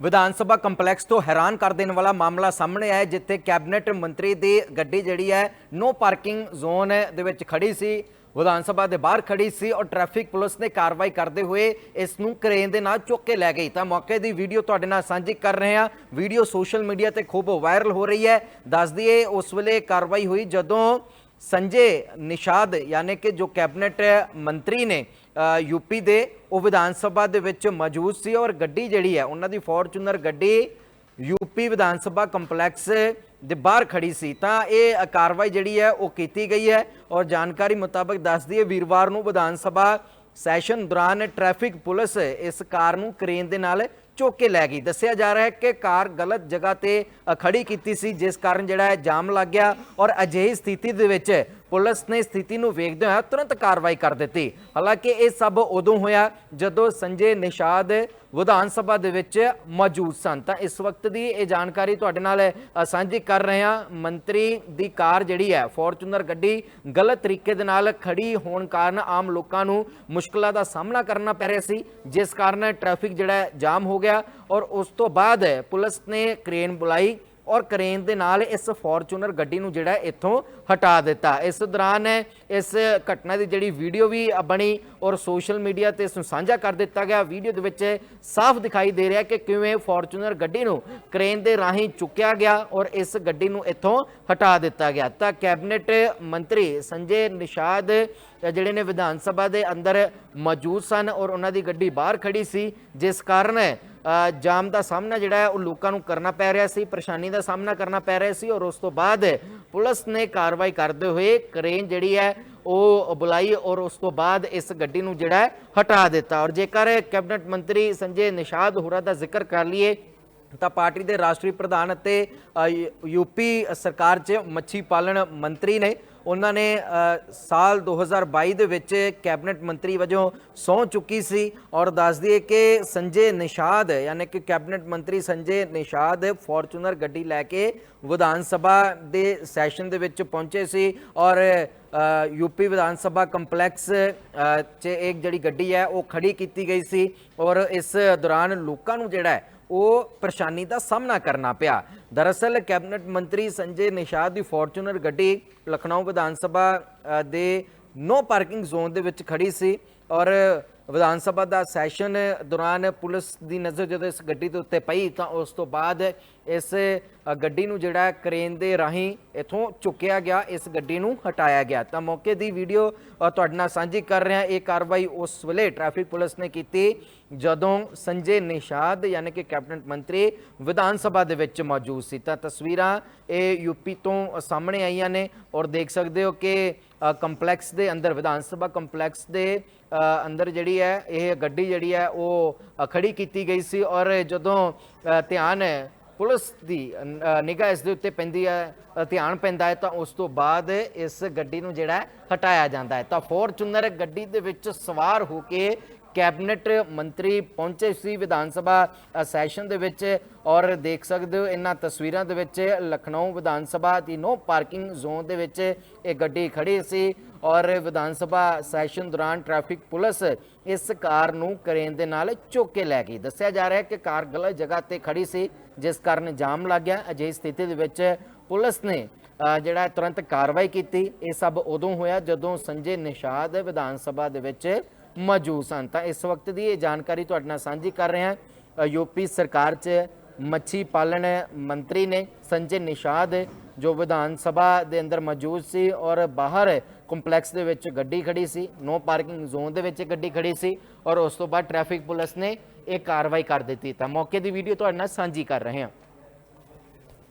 Vidhan Sabha complex ਤੋਂ ਹੈਰਾਨ ਕਰ ਦੇਣ ਵਾਲਾ ਮਾਮਲਾ ਸਾਹਮਣੇ ਆਇਆ ਜਿੱਥੇ ਕੈਬਨਿਟ ਮੰਤਰੀ ਦੀ ਗੱਡੀ ਜਿਹੜੀ ਹੈ ਨੋ ਪਾਰਕਿੰਗ ਜ਼ੋਨ ਦੇ ਵਿੱਚ ਖੜੀ ਸੀ। ਵਿਧਾਨ ਸਭਾ ਦੇ ਬਾਹਰ ਖੜੀ ਸੀ ਔਰ ਟ੍ਰੈਫਿਕ ਪੁਲਿਸ ਨੇ ਕਾਰਵਾਈ ਕਰਦੇ ਹੋਏ ਇਸ ਨੂੰ ਕ੍ਰੇਨ ਦੇ ਨਾਲ ਚੁੱਕ ਕੇ ਲੈ ਗਈ। ਤਾਂ ਮੌਕੇ ਦੀ ਵੀਡੀਓ ਤੁਹਾਡੇ ਨਾਲ ਸਾਂਝੀ ਕਰ ਰਹੇ ਹਾਂ। ਵੀਡੀਓ ਸੋਸ਼ਲ ਮੀਡੀਆ ਤੇ ਖੂਬ ਵਾਇਰਲ ਹੋ ਰਹੀ ਹੈ। ਦੱਸ ਦਈਏ, ਉਸ ਵੇਲੇ ਕਾਰਵਾਈ ਹੋਈ ਜਦੋਂ ਸੰਜੇ ਨਿਸ਼ਾਦ, ਯਾਨੀ ਕਿ ਜੋ ਕੈਬਨਿਟ ਮੰਤਰੀ ਨੇ ਯੂਪੀ ਦੇ ਉਹ ਵਿਧਾਨ ਸਭਾ ਦੇ ਵਿੱਚ ਮੌਜੂਦ ਸੀ ਔਰ ਗੱਡੀ ਜਿਹੜੀ ਹੈ ਉਹਨਾਂ ਦੀ ਫੋਰਚੂਨਰ ਗੱਡੀ ਯੂਪੀ ਵਿਧਾਨ ਸਭਾ ਕੰਪਲੈਕਸ ਦੇ ਬਾਹਰ ਖੜੀ ਸੀ। ਤਾਂ ਇਹ ਕਾਰਵਾਈ ਜਿਹੜੀ ਹੈ ਉਹ ਕੀਤੀ ਗਈ ਹੈ ਔਰ ਜਾਣਕਾਰੀ ਮੁਤਾਬਕ ਦੱਸਦੀ ਹੈ ਵੀਰਵਾਰ ਨੂੰ ਵਿਧਾਨ ਸਭਾ ਸੈਸ਼ਨ ਦੌਰਾਨ ਟ੍ਰੈਫਿਕ ਪੁਲਿਸ ਇਸ ਕਾਰ ਨੂੰ ਕ੍ਰੇਨ ਦੇ ਨਾਲ ਚੁੱਕ ਕੇ ਲੈ ਗਈ। ਦੱਸਿਆ ਜਾ ਰਿਹਾ ਹੈ ਕਿ ਕਾਰ ਗਲਤ ਜਗ੍ਹਾ ਤੇ ਅ, ਖੜੀ ਕੀਤੀ ਸੀ ਜਿਸ ਕਾਰਨ ਜਿਹੜਾ ਹੈ ਜਾਮ ਲੱਗ ਗਿਆ ਔਰ ਅਜਿਹੀ ਸਥਿਤੀ ਦੇ ਵਿੱਚ ਪੁਲਿਸ ਨੇ ਸਥਿਤੀ ਨੂੰ ਵੇਖਦੇ ਹੋਇਆ ਤੁਰੰਤ ਕਾਰਵਾਈ ਕਰ ਦਿੱਤੀ। ਹਾਲਾਂਕਿ ਇਹ ਸਭ ਉਦੋਂ ਹੋਇਆ ਜਦੋਂ ਸੰਜੇ ਨਿਸ਼ਾਦ ਵਿਧਾਨ ਸਭਾ ਦੇ ਵਿੱਚ ਮੌਜੂਦ ਸਨ। ਤਾਂ ਇਸ ਵਕਤ ਦੀ ਇਹ ਜਾਣਕਾਰੀ ਤੁਹਾਡੇ ਨਾਲ ਸਾਂਝੀ ਕਰ ਰਹੇ ਹਾਂ। ਮੰਤਰੀ ਦੀ ਕਾਰ ਜਿਹੜੀ ਹੈ, ਫੋਰਚੂਨਰ ਗੱਡੀ ਗਲਤ ਤਰੀਕੇ ਦੇ ਨਾਲ ਖੜੀ ਹੋਣ ਕਾਰਨ ਆਮ ਲੋਕਾਂ ਨੂੰ ਮੁਸ਼ਕਲਾਂ ਦਾ ਸਾਹਮਣਾ ਕਰਨਾ ਪੈ ਰਿਹਾ ਸੀ, ਜਿਸ ਕਾਰਨ ਟ੍ਰੈਫਿਕ ਜਿਹੜਾ ਜਾਮ ਹੋ ਗਿਆ ਔਰ ਉਸ ਤੋਂ ਬਾਅਦ ਪੁਲਿਸ ਨੇ ਕ੍ਰੇਨ ਬੁਲਾਈ। ਔਰ ਕ੍ਰੇਨ ਦੇ ਨਾਲ ਇਸ ਫੋਰਚੂਨਰ ਗੱਡੀ ਨੂੰ ਜਿਹੜਾ ਇੱਥੋਂ ਹਟਾ ਦਿੱਤਾ। ਇਸ ਦੌਰਾਨ ਇਸ ਘਟਨਾ ਦੀ ਜਿਹੜੀ ਵੀਡੀਓ ਵੀ ਬਣੀ ਔਰ ਸੋਸ਼ਲ ਮੀਡੀਆ ਤੇ ਇਸ ਨੂੰ ਸਾਂਝਾ ਕਰ ਦਿੱਤਾ ਗਿਆ। ਵੀਡੀਓ ਦੇ ਵਿੱਚ ਸਾਫ਼ ਦਿਖਾਈ ਦੇ ਰਿਹਾ ਕਿ ਕਿਵੇਂ ਫੋਰਚੂਨਰ ਗੱਡੀ ਨੂੰ ਕ੍ਰੇਨ ਦੇ ਰਾਹੀਂ ਚੁੱਕਿਆ ਗਿਆ ਔਰ ਇਸ ਗੱਡੀ ਨੂੰ ਇੱਥੋਂ ਹਟਾ ਦਿੱਤਾ ਗਿਆ। ਤਾਂ ਕੈਬਨਿਟ ਮੰਤਰੀ ਸੰਜੇ ਨਿਸ਼ਾਦ ਜਿਹੜੇ ਨੇ ਵਿਧਾਨ ਸਭਾ ਦੇ ਅੰਦਰ ਮੌਜੂਦ ਸਨ ਔਰ ਉਹਨਾਂ ਦੀ ਗੱਡੀ ਬਾਹਰ ਖੜੀ ਸੀ, ਜਿਸ ਕਾਰਨ ਜਾਮ ਦਾ ਸਾਹਮਣਾ ਜਿਹੜਾ ਹੈ, ਉਹ ਲੋਕਾਂ ਨੂੰ ਕਰਨਾ ਪੈ ਰਿਹਾ ਸੀ, ਪਰੇਸ਼ਾਨੀ ਦਾ ਸਾਹਮਣਾ ਕਰਨਾ ਪੈ ਰਿਹਾ ਸੀ ਔਰ ਉਸ ਤੋਂ ਬਾਅਦ ਪੁਲਿਸ ਨੇ ਕਾਰਵਾਈ ਕਰਦੇ ਹੋਏ ਕਰੇਨ ਜਿਹੜੀ ਹੈ, ਉਹ ਬੁਲਾਈ ਔਰ ਉਸ ਤੋਂ ਬਾਅਦ ਇਸ ਗੱਡੀ ਨੂੰ ਜਿਹੜਾ ਹਟਾ ਦਿੱਤਾ। ਔਰ ਜੇਕਰ ਕੈਬਨਿਟ ਮੰਤਰੀ ਸੰਜੇ ਨਿਸ਼ਾਦ ਹੋਰਾਂ ਦਾ ਜ਼ਿਕਰ ਕਰ ਲਈਏ, ਤਾਂ ਪਾਰਟੀ ਦੇ ਰਾਸ਼ਟਰੀ ਪ੍ਰਧਾਨ ਅਤੇ ਯੂ- ਯੂਪੀ ਸਰਕਾਰ 'ਚ ਮੱਛੀ ਪਾਲਣ ਮੰਤਰੀ ਨੇ ਉਹਨਾਂ ਨੇ ਅ, ਸਾਲ 2022 ਦੇ ਵਿੱਚ ਕੈਬਨਿਟ ਮੰਤਰੀ ਵਜੋਂ ਸਹੁੰ ਚੁੱਕੀ ਸੀ ਔਰ ਦੱਸ ਦਈਏ ਕਿ ਸੰਜੇ ਨਿਸ਼ਾਦ ਯਾਨੀ ਕਿ ਕੈਬਨਿਟ ਮੰਤਰੀ ਸੰਜੇ ਨਿਸ਼ਾਦ ਫੋਰਚੂਨਰ ਗੱਡੀ ਲੈ ਕੇ ਵਿਧਾਨ ਸਭਾ ਦੇ ਸੈਸ਼ਨ ਦੇ ਵਿੱਚ ਪਹੁੰਚੇ ਸੀ ਔਰ ਅ, ਯੂਪੀ ਵਿਧਾਨ ਸਭਾ ਕੰਪਲੈਕਸ 'ਚ ਇੱਕ ਜਿਹੜੀ ਗੱਡੀ ਹੈ ਉਹ ਖੜੀ ਕੀਤੀ ਗਈ ਸੀ ਔਰ ਇਸ ਦੌਰਾਨ ਲੋਕਾਂ ਨੂੰ ਜਿਹੜਾ ਹੈ ਉਹ ਪਰੇਸ਼ਾਨੀ ਦਾ ਸਾਹਮਣਾ ਕਰਨਾ ਪਿਆ। ਦਰਅਸਲ ਕੈਬਨਿਟ ਮੰਤਰੀ ਸੰਜੇ ਨਿਸ਼ਾਦ ਦੀ ਫੋਰਚੂਨਰ ਗੱਡੀ ਲਖਨਊ ਵਿਧਾਨ ਸਭਾ ਦੇ ਨੋ ਪਾਰਕਿੰਗ ਜ਼ੋਨ ਦੇ ਵਿੱਚ ਖੜੀ ਸੀ ਔਰ ਵਿਧਾਨ ਸਭਾ ਦਾ ਸੈਸ਼ਨ ਦੌਰਾਨ ਪੁਲਿਸ ਦੀ ਨਜ਼ਰ ਜਦੋਂ ਇਸ ਗੱਡੀ ਦੇ ਉੱਤੇ ਪਈ ਤਾਂ ਉਸ ਤੋਂ ਬਾਅਦ ਇਸ ਗੱਡੀ ਨੂੰ ਜਿਹੜਾ ਹੈ ਕ੍ਰੇਨ ਦੇ ਰਾਹੀਂ ਇਥੋਂ ਚੁੱਕਿਆ ਗਿਆ, ਇਸ ਗੱਡੀ ਨੂੰ ਹਟਾਇਆ ਗਿਆ। ਤਾਂ ਮੌਕੇ ਦੀ ਵੀਡੀਓ ਤੁਹਾਡੇ ਨਾਲ ਸਾਂਝੀ ਕਰ ਰਿਹਾ, ਇਹ ਕਾਰਵਾਈ ਉਸ ਵੇਲੇ ਟ੍ਰੈਫਿਕ ਪੁਲਿਸ ਨੇ ਕੀਤੀ ਜਦੋਂ ਸੰਜੇ ਨਿਸ਼ਾਦ ਯਾਨੀ ਕਿ ਕੈਬਨਿਟ ਮੰਤਰੀ ਵਿਧਾਨ ਸਭਾ ਦੇ ਵਿੱਚ ਮੌਜੂਦ ਸੀ। ਤਾਂ ਤਸਵੀਰਾਂ ਇਹ ਯੂਪੀ ਤੋਂ ਸਾਹਮਣੇ ਆਈਆਂ ਨੇ ਔਰ ਦੇਖ ਸਕਦੇ ਹੋ ਕਿ ਕੰਪਲੈਕਸ ਦੇ ਅੰਦਰ, ਵਿਧਾਨ ਸਭਾ ਕੰਪਲੈਕਸ ਦੇ ਅੰਦਰ ਜਿਹੜੀ ਹੈ ਇਹ ਗੱਡੀ ਜਿਹੜੀ ਹੈ ਉਹ ਖੜੀ ਕੀਤੀ ਗਈ ਸੀ ਔਰ ਜਦੋਂ ਅ, ਧਿਆਨ ਪੁਲਿਸ ਦੀ ਨਿਗਾਹ ਇਸ ਦੇ ਉੱਤੇ ਪੈਂਦੀ ਹੈ ਧਿਆਨ ਪੈਂਦਾ ਹੈ ਤਾਂ ਉਸ ਤੋਂ ਬਾਅਦ ਇਸ ਗੱਡੀ ਨੂੰ ਜਿਹੜਾ ਹਟਾਇਆ ਜਾਂਦਾ ਹੈ। ਤਾਂ ਫੋਰਚੂਨਰ ਗੱਡੀ ਦੇ ਵਿੱਚ ਸਵਾਰ ਹੋ ਕੇ ਕੈਬਨਿਟ ਮੰਤਰੀ ਪਹੁੰਚੇ ਸੀ ਵਿਧਾਨ ਸਭਾ ਸੈਸ਼ਨ ਦੇ ਵਿੱਚ ਔਰ ਦੇਖ ਸਕਦੇ ਹੋ ਇਹਨਾਂ ਤਸਵੀਰਾਂ ਦੇ ਵਿੱਚ ਲਖਨਊ ਵਿਧਾਨ ਸਭਾ ਦੀ ਨੋ ਪਾਰਕਿੰਗ ਜ਼ੋਨ ਦੇ ਵਿੱਚ ਇਹ ਗੱਡੀ ਖੜੀ ਸੀ। ਔਰ ਵਿਧਾਨ ਸਭਾ ਸੈਸ਼ਨ ਦੌਰਾਨ ਟ੍ਰੈਫਿਕ ਪੁਲਿਸ ਇਸ ਕਾਰ ਨੂੰ ਕਰੇਨ ਦੇ ਨਾਲ ਚੁੱਕ ਕੇ ਲੈ ਗਈ। ਦੱਸਿਆ ਜਾ ਰਿਹਾ ਹੈ ਕਿ ਕਾਰ ਗਲਤ ਜਗ੍ਹਾ ਤੇ ਖੜੀ ਸੀ ਜਿਸ ਕਾਰਨ ਜਾਮ ਲੱਗ ਗਿਆ। ਅਜਿਹੀ ਸਥਿਤੀ ਦੇ ਵਿੱਚ ਪੁਲਿਸ ਨੇ ਜਿਹੜਾ ਤੁਰੰਤ ਕਾਰਵਾਈ ਕੀਤੀ। ਇਹ ਸਭ ਉਦੋਂ ਹੋਇਆ ਜਦੋਂ ਸੰਜੇ ਨਿਸ਼ਾਦ ਵਿਧਾਨ ਸਭਾ ਦੇ ਵਿੱਚ ਮੌਜੂਦ ਸਨ। ਤਾਂ ਇਸ ਵਕਤ ਦੀ ਇਹ ਜਾਣਕਾਰੀ ਤੁਹਾਡੇ ਨਾਲ ਸਾਂਝੀ ਕਰ ਰਹੇ ਹਾਂ। ਅ, ਯੂਪੀ ਸਰਕਾਰ 'ਚ ਮੱਛੀ ਪਾਲਣ ਮੰਤਰੀ ਨੇ ਸੰਜੇ ਨਿਸ਼ਾਦ, ਜੋ ਵਿਧਾਨ ਸਭਾ ਦੇ ਅੰਦਰ ਮੌਜੂਦ ਸੀ ਔਰ ਬਾਹਰ ਕੰਪਲੈਕਸ ਦੇ ਵਿੱਚ ਗੱਡੀ ਖੜੀ ਸੀ, ਨੋ ਪਾਰਕਿੰਗ ਜ਼ੋਨ ਦੇ ਵਿੱਚ ਗੱਡੀ ਖੜੀ ਸੀ ਔਰ ਉਸ ਤੋਂ ਬਾਅਦ ਟ੍ਰੈਫਿਕ ਪੁਲਿਸ ਨੇ ਇਹ ਕਾਰਵਾਈ ਕਰ ਦਿੱਤੀ। ਤਾਂ ਮੌਕੇ ਦੀ ਵੀਡੀਓ ਤੁਹਾਡੇ ਨਾਲ ਸਾਂਝੀ ਕਰ ਰਹੇ ਹਾਂ।